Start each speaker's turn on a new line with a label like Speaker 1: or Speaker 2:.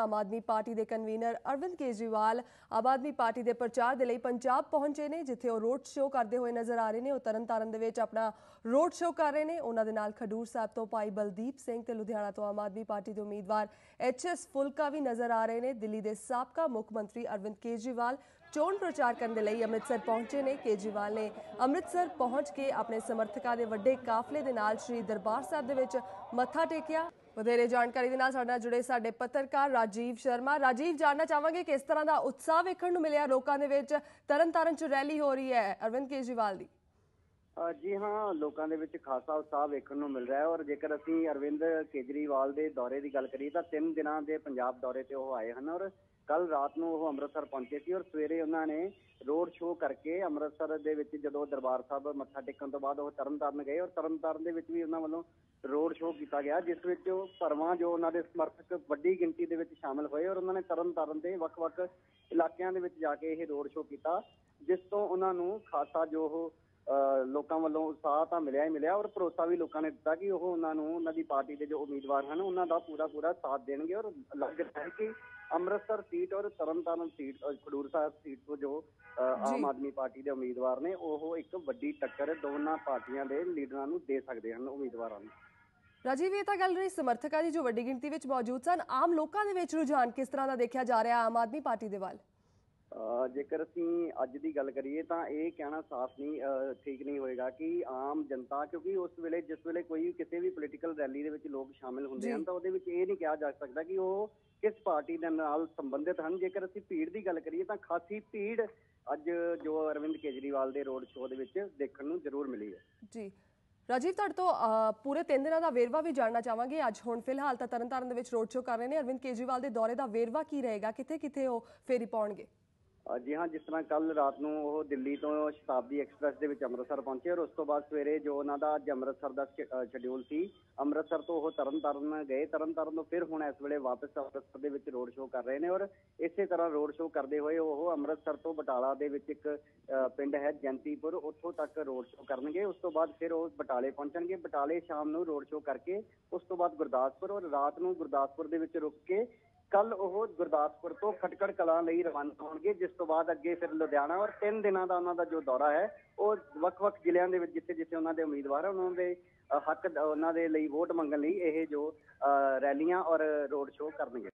Speaker 1: ਆਮ Aadmi party ਦੇ convener Arvind Kejriwal Aam Aadmi party ਦੇ ਪ੍ਰਚਾਰ ਦੇ ਲਈ ਪੰਜਾਬ ਪਹੁੰਚੇ ਨੇ, ਜਿੱਥੇ ਉਹ ਰੋਡ ਸ਼ੋਅ ਕਰਦੇ ਹੋਏ ਨਜ਼ਰ ਆ ਰਹੇ ਨੇ। ਉਹ ਤਰਨਤਾਰਨ ਦੇ ਵਿੱਚ ਆਪਣਾ ਰੋਡ ਸ਼ੋਅ ਕਰ ਰਹੇ ਨੇ। ਉਹਨਾਂ ਦੇ ਨਾਲ ਖਡੂਰ ਸਾਹਿਬ ਤੋਂ ਭਾਈ ਬਲਦੀਪ ਸਿੰਘ ਤੇ ਲੁਧਿਆਣਾ ਤੋਂ ਆਮ ਆਦਮੀ ਪਾਰਟੀ ਦੇ ਉਮੀਦਵਾਰ ਐਚਐਸ ਫੁਲਕਾ ਵੀ ਨਜ਼ਰ ਆ ਰਹੇ ਨੇ। ਦਿੱਲੀ ਦੇ ਸਾਬਕਾ ਮੁੱਖ ਮੰਤਰੀ ਅਰਵਿੰਦ ਕੇਜਰੀਵਾਲ ਚੋਣ ਪ੍ਰਚਾਰ ਕਰਨ ਦੇ ਲਈ ਅੰਮ੍ਰਿਤਸਰ ਪਹੁੰਚੇ ਨੇ। ਕੇਜਰੀਵਾਲ ਨੇ ਅੰਮ੍ਰਿਤਸਰ ਪਹੁੰਚ ਕੇ ਆਪਣੇ ਸਮਰਥਕਾਂ ਦੇ ਵੱਡੇ ਕਾਫਲੇ ਦੇ ਨਾਲ ਸ੍ਰੀ ਦਰਬਾਰ ਸਾਹਿਬ ਦੇ ਵਿੱਚ ਮੱਥਾ ਟੇਕਿਆ। ਵਧੇਰੇ ਜਾਣਕਾਰੀ ਦੇ ਨਾਲ ਸਾਡੇ ਨਾਲ ਜੁੜੇ ਸਾਡੇ ਪੱਤਰਕਾਰ ਰਾਜੀਵ ਸ਼ਰਮਾ। ਰਾਜੀਵ ਜਾਨਣਾ ਚਾਹਾਂਗੇ ਕਿਸ ਤਰ੍ਹਾਂ ਦਾ ਉਤਸ਼ਾਹ ਵੇਖਣ ਨੂੰ ਮਿਲਿਆ ਲੋਕਾਂ ਦੇ ਵਿੱਚ। ਤਰਨਤਾਰਨ ਚ ਰੈਲੀ ਹੋ ਰਹੀ ਹੈ। ਅਰਵਿੰਦ ਕੇਜਰੀਵਾਲ ਦੀ।
Speaker 2: ਜੀ ਹਾਂ, ਲੋਕਾਂ ਦੇ ਵਿੱਚ ਖਾਸਾ ਉਤਸ਼ਾਹ ਵੇਖਣ ਨੂੰ ਮਿਲ ਰਿਹਾ ਹੈ ਔਰ ਜੇਕਰ ਅਸੀਂ ਅਰਵਿੰਦ ਕੇਜਰੀਵਾਲ ਦੇ ਦੌਰੇ ਦੀ ਗੱਲ ਕਰੀਏ ਤਾਂ ਤਿੰਨ ਦਿਨਾਂ ਦੇ ਪੰਜਾਬ ਦੌਰੇ ਤੇ ਉਹ ਆਏ ਹਨ ਔਰ ਕੱਲ ਰਾਤ ਨੂੰ ਉਹ ਅੰਮ੍ਰਿਤਸਰ ਪਹੁੰਚੇ ਸੀ ਔਰ ਸਵੇਰੇ ਉਹਨਾਂ ਨੇ ਰੋਡ ਸ਼ੋਅ ਕਰਕੇ ਅੰਮ੍ਰਿਤਸਰ ਦੇ ਵਿੱਚ ਜਦੋਂ ਦਰਬਾਰ ਸਾਹਿਬ ਮੱਥਾ ਟੇਕਣ ਤੋਂ ਬਾਅਦ ਉਹ ਤਰਨਤਾਰਨ ਗਏ ਔਰ ਤਰਨਤਾਰਨ ਦੇ ਵਿੱਚ ਵੀ ਉਹਨਾਂ ਵੱਲੋਂ ਰੋਡ ਸ਼ੋਅ ਕੀਤਾ ਗਿਆ, ਜਿਸ ਵਿੱਚ ਉਹ ਭਰਵਾਂ ਜੋ ਉਹਨਾਂ ਦੇ ਸਮਰਥਕ ਵੱਡੀ ਗਿਣਤੀ ਦੇ ਵਿੱਚ ਸ਼ਾਮਲ ਹੋਏ ਔਰ ਉਹਨਾਂ ਨੇ ਤਰਨਤਾਰਨ ਦੇ ਵੱਖ-ਵੱਖ ਇਲਾਕਿਆਂ ਦੇ ਵਿੱਚ ਜਾ ਕੇ ਇਹ ਰੋਡ ਸ਼ੋਅ ਕੀਤਾ, ਜਿਸ ਤੋਂ ਉਹਨਾਂ ਨੂੰ ਖਾਸਾ ਜੋ ਉਹ ਲੋਕਾਂ ਵੱਲੋਂ ਉਤਸ਼ਾਹ ਤਾਂ ਮਿਲਿਆ ਹੀ ਮਿਲਿਆ ਔਰ ਭਰੋਸਾ ਵੀ ਲੋਕਾਂ ਨੇ ਦਿੱਤਾ ਕਿ ਉਹ ਉਹਨਾਂ ਨੂੰ ਉਹਨਾਂ ਦੀ ਪਾਰਟੀ ਦੇ ਜੋ ਉਮੀਦਵਾਰ ਹਨ ਉਹਨਾਂ ਦਾ ਪੂਰਾ ਪੂਰਾ ਸਾਥ ਦੇਣਗੇ ਔਰ ਲੱਗ ਰਿਹਾ ਹੈ ਕਿ ਅੰਮ੍ਰਿਤਸਰ ਸੀਟ ਔਰ ਤਰਨਤਾਰਨ ਸੀਟ ਖਡੂਰ ਸਾਹਿਬ ਸੀਟ ਤੋਂ ਜੋ ਆਮ ਆਦਮੀ ਪਾਰਟੀ ਦੇ ਉਮੀਦਵਾਰ ਨੇ ਉਹ ਇੱਕ ਵੱਡੀ ਟੱਕਰ ਦੋਨਾਂ ਪਾਰਟੀਆਂ ਦੇ ਲੀਡਰਾਂ ਨੂੰ ਦੇ ਸਕਦੇ ਹਨ ਉਮੀਦਵਾਰਾਂ ਨੂੰ।
Speaker 1: ਰਾਜੀਵ ਇਹ ਤਾਂ ਗੱਲ ਰਹੀ ਸਮਰਥਕਾਂ ਦੀ ਜੋ ਵੱਡੀ ਗਿਣਤੀ ਵਿੱਚ ਮੌਜੂਦ ਸਨ ਆਮ ਲੋਕਾਂ ਦੇ ਵਿੱਚ ਰੁਝਾਨ ਕਿਸ ਤਰ੍ਹਾਂ ਦਾ ਦੇਖਿਆ ਜਾ ਰਿਹਾ ਆਮ ਆਦਮੀ ਪਾਰਟੀ ਦੇ ਵੱਲ?
Speaker 2: ਜੇਕਰ ਅਸੀਂ ਅੱਜ ਦੀ ਗੱਲ ਕਰੀਏ ਤਾਂ ਇਹ ਕਹਿਣਾ ਸਾਫ਼ ਨਹੀਂ ਠੀਕ ਨਹੀਂ ਹੋਏਗਾ ਕਿ ਆਮ ਜਨਤਾ ਕਿਉਂਕਿ ਉਸ ਵੇਲੇ ਜਿਸ ਵੇਲੇ ਕੋਈ ਕਿਸੇ ਵੀ ਪੋਲੀਟੀਕਲ ਰੈਲੀ ਦੇ ਵਿੱਚ ਲੋਕ ਸ਼ਾਮਿਲ ਹੁੰਦੇ। ਹਨ ਤਾਂ ਉਹਦੇ ਵਿੱਚ ਇਹ ਨਹੀਂ ਕਿਹਾ ਜਾ ਸਕਦਾ ਕਿ ਉਹ ਕਿਸ ਪਾਰਟੀ ਦੇ ਨਾਲ ਸੰਬੰਧਿਤ ਹਨ। ਜੇਕਰ ਅਸੀਂ ਭੀੜ ਦੀ ਗੱਲ ਕਰੀਏ ਤਾਂ ਖਾਸੀ ਭੀੜ ਅੱਜ ਜੋ ਅਰਵਿੰਦ ਕੇਜਰੀਵਾਲ ਦੇ ਰੋਡ ਸ਼ੋਅ ਦੇ ਵਿੱਚ ਦੇਖਣ ਨੂੰ ਜ਼ਰੂਰ ਮਿਲੀ ਹੈ।
Speaker 1: ਜੀ। ਰਾਜੀਵ ਤੁਹਾਡੇ ਤੋਂ ਪੂਰੇ ਤਿੰਨ ਦਿਨਾਂ ਦਾ ਵੇਰਵਾ ਵੀ ਜਾਣਨਾ ਚਾਹਾਂਗੇ। ਅੱਜ ਹੁਣ ਫਿਲਹਾਲ ਤਾਂ ਤਰਨਤਾਰਨ ਦੇ ਵਿੱਚ ਰੋਡ ਸ਼ੋਅ ਕਰ ਰਹੇ ਨੇ। ਅਰਵਿੰਦ ਕੇਜਰੀਵਾਲ ਦੇ ਦੌਰੇ ਦਾ ਵੇਰਵਾ ਕੀ ਰਹੇਗਾ? ਕਿੱਥੇ ਕਿੱਥੇ ਉਹ ਫੇਰੀ ਪਾਉਣਗੇ?
Speaker 2: ਜੀ ਹਾਂ, ਜਿਸ ਤਰ੍ਹਾਂ ਕੱਲ ਰਾਤ ਨੂੰ ਉਹ ਦਿੱਲੀ ਤੋਂ ਸ਼ਤਾਬਦੀ ਐਕਸਪ੍ਰੈਸ ਦੇ ਵਿੱਚ ਅੰਮ੍ਰਿਤਸਰ ਪਹੁੰਚੇ ਔਰ ਉਸ ਤੋਂ ਬਾਅਦ ਸਵੇਰੇ ਜੋ ਉਹਨਾਂ ਦਾ ਅੱਜ ਅੰਮ੍ਰਿਤਸਰ ਦਾ ਸ਼ਡਿਊਲ ਸੀ, ਅੰਮ੍ਰਿਤਸਰ ਤੋਂ ਉਹ ਤਰਨਤਾਰਨ ਗਏ। ਤਰਨਤਾਰਨ ਤੋਂ ਫਿਰ ਹੁਣ ਇਸ ਵੇਲੇ ਵਾਪਸ ਅੰਮ੍ਰਿਤਸਰ ਦੇ ਵਿੱਚ ਰੋਡ ਸ਼ੋਅ ਕਰ ਰਹੇ ਨੇ ਔਰ ਇਸੇ ਤਰ੍ਹਾਂ ਰੋਡ ਸ਼ੋਅ ਕਰਦੇ ਹੋਏ ਉਹ ਅੰਮ੍ਰਿਤਸਰ ਤੋਂ ਬਟਾਲਾ ਦੇ ਵਿੱਚ ਇੱਕ ਪਿੰਡ ਹੈ ਜੈਂਤੀਪੁਰ। ਉੱਥੋਂ ਤੱਕ ਰੋਡ ਸ਼ੋਅ ਕਰਨਗੇ। ਉਸ ਤੋਂ ਬਾਅਦ ਫਿਰ ਉਹ ਬਟਾਲੇ ਪਹੁੰਚਣਗੇ। ਬਟਾਲੇ ਸ਼ਾਮ ਨੂੰ ਰੋਡ ਸ਼ੋਅ ਕਰਕੇ ਉਸ ਤੋਂ ਬਾਅਦ ਗੁਰਦਾਸਪੁਰ ਔਰ ਰਾਤ ਨੂੰ ਗੁਰਦਾਸਪੁਰ ਦੇ ਵਿੱਚ ਰੁਕ ਕੇ ਕੱਲ ਉਹ ਗੁਰਦਾਸਪੁਰ ਤੋਂ ਖਟਕੜ ਕਲਾਂ ਲਈ ਰਵਾਨਾ ਹੋਣਗੇ, ਜਿਸ ਤੋਂ ਬਾਅਦ ਅੱਗੇ ਫਿਰ ਲੁਧਿਆਣਾ ਔਰ ਤਿੰਨ ਦਿਨਾਂ ਦਾ ਉਹਨਾਂ ਦਾ ਜੋ ਦੌਰਾ ਹੈ, ਉਹ ਵੱਖ-ਵੱਖ ਜ਼ਿਲ੍ਹਿਆਂ ਦੇ ਵਿੱਚ ਜਿੱਥੇ ਜਿੱਥੇ ਉਹਨਾਂ ਦੇ ਉਮੀਦਵਾਰ ਹਨ ਉਹਨਾਂ ਦੇ ਹੱਕ, ਉਹਨਾਂ ਦੇ ਲਈ ਵੋਟ ਮੰਗਣ ਲਈ ਇਹ ਜੋ ਰੈਲੀਆਂ ਔਰ ਰੋਡ ਸ਼ੋਅ ਕਰਨਗੇ।